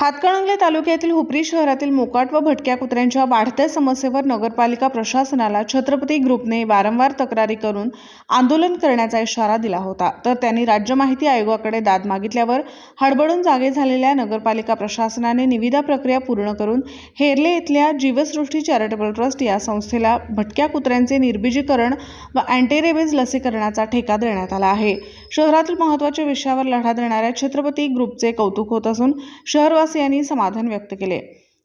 हातकणंगले तालुक्यातील हुपरी शहरातील मोकाट व भटक्या कुत्र्यांच्या वाढत्या समस्येवर नगरपालिका प्रशासनाला छत्रपती ग्रुपने वारंवार तक्रारी करून आंदोलन करण्याचा इशारा दिला होता. तर त्यांनी राज्य माहिती आयोगाकडे दाद मागितल्यावर हडबडून जागे झालेल्या नगरपालिका प्रशासनाने निविदा प्रक्रिया पूर्ण करून हेरले इथल्या जीवसृष्टी चॅरिटेबल ट्रस्ट या संस्थेला भटक्या कुत्र्यांचे निर्बीजीकरण व अँटीरेबीज लसीकरणाचा ठेका देण्यात आला आहे. शहरातील महत्त्वाच्या विषयावर लढा देणाऱ्या छत्रपती ग्रुपचे कौतुक होत असून शहर यांनी समाधान व्यक्त केले.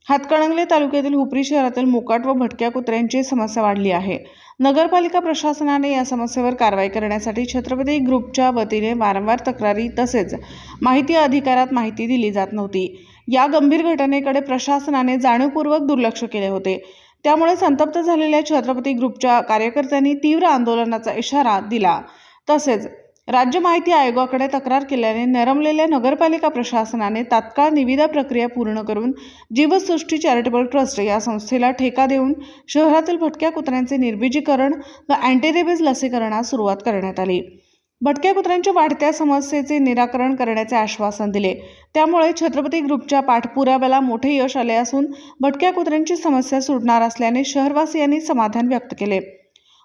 हातकणंगले तालुक्यातील हुपरी शहरातील मोकाट व भटक्या कुत्र्यांची समस्या वाढली आहे. नगरपालिका प्रशासनाने या समस्येवर कारवाई करण्यासाठी छत्रपती ग्रुपच्या वतीने वारंवार तक्रारी तसेच माहिती अधिकारात माहिती दिली जात नव्हती. या गंभीर घटनेकडे प्रशासनाने जाणीवपूर्वक दुर्लक्ष केले होते. त्यामुळे संतप्त झालेल्या छत्रपती ग्रुपच्या कार्यकर्त्यांनी तीव्र आंदोलनाचा इशारा दिला. तसेच राज्य माहिती आयोगाकडे तक्रार केल्याने नरमलेल्या नगरपालिका प्रशासनाने तात्काळ निविदा प्रक्रिया पूर्ण करून जीवसृष्टी चॅरिटेबल ट्रस्ट या संस्थेला ठेका देऊन शहरातील भटक्या कुत्र्यांचे निर्बीजीकरण व अँटीरेबीज लसीकरणास सुरुवात करण्यात आली. भटक्या कुत्र्यांच्या वाढत्या समस्येचे निराकरण करण्याचे आश्वासन दिले. त्यामुळे छत्रपती ग्रुपच्या पाठपुराव्याला मोठे यश आले असून भटक्या कुत्र्यांची समस्या सुटणार असल्याने शहरवासियांनी समाधान व्यक्त केले.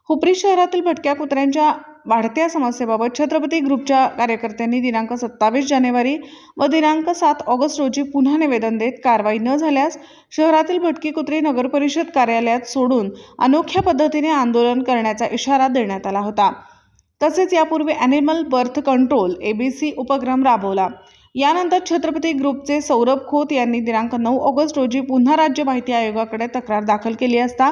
हुपरी शहरातील भटक्या कुत्र्यांच्या वाढत्या समस्येबाबत छत्रपती ग्रुपच्या कार्यकर्त्यांनी दिनांक सत्तावीस जानेवारी व दिनांक सात ऑगस्ट रोजी पुन्हा निवेदन देत कारवाई न झाल्यास शहरातील भटकी कुत्री नगरपरिषद कार्यालयात सोडून अनोख्या पद्धतीने आंदोलन करण्याचा इशारा देण्यात आला होता. तसेच यापूर्वी ॲनिमल बर्थ कंट्रोल एबीसी उपक्रम राबवला. यानंतर छत्रपती ग्रुपचे सौरभ खोत यांनी दिनांक नऊ ऑगस्ट रोजी पुन्हा राज्य माहिती आयोगाकडे तक्रार दाखल केली असता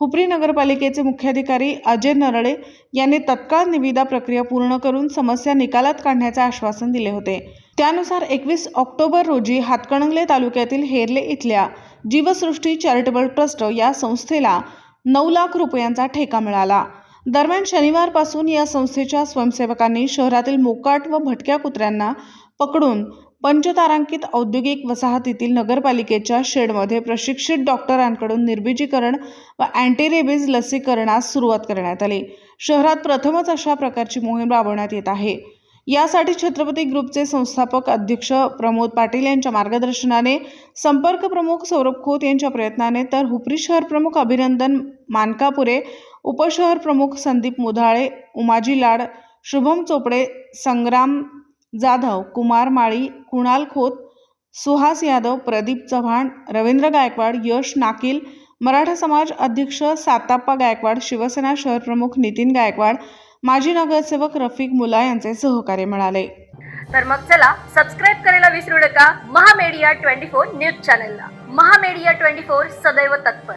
हुपरी नगरपालिकेचे मुख्याधिकारी अजय नरळे यांनी तत्काळ निविदा प्रक्रिया पूर्ण करून समस्या निकालात काढण्याचे आश्वासन दिले होते. त्यानुसार एकवीस ऑक्टोबर रोजी हातकणंगले तालुक्यातील हेरले इथल्या जीवसृष्टी चॅरिटेबल ट्रस्ट या संस्थेला नऊ लाख रुपयांचा ठेका मिळाला. दरम्यान शनिवारपासून या संस्थेच्या स्वयंसेवकांनी शहरातील मोकाट व भटक्या कुत्र्यांना पकडून पंचतारांकित औद्योगिक वसाहतीतील नगरपालिकेच्या शेडमध्ये प्रशिक्षित डॉक्टरांकडून निर्बीजीकरण व अँटीरेबीज लसीकरणास सुरुवात करण्यात आली. शहरात प्रथमच अशा प्रकारची मोहीम राबवण्यात येत आहे. यासाठी छत्रपती ग्रुपचे संस्थापक अध्यक्ष प्रमोद पाटील यांच्या मार्गदर्शनाने संपर्क प्रमुख सौरभ खोत यांच्या प्रयत्नाने तर हुपरी शहर प्रमुख अभिनंदन मानकापुरे उपशहर प्रमुख संदीप मुधाळे उमाजी लाड शुभम चोपडे संग्राम जाधव कुमार माळी कुणाल खोत सुहास यादव प्रदीप चव्हाण रवींद्र गायकवाड यश नाकील मराठा समाज अध्यक्ष साताप्पा गायकवाड शिवसेना शहर प्रमुख नितीन गायकवाड माजी नगरसेवक रफिक मुला यांचे सहकार्य मिळाले. तर मग चला सबस्क्राईब करायला विसरू नका. महामेडिया ट्वेंटी फोर न्यूज चॅनलला. महामेडिया ट्वेंटी फोर सदैव तत्पर.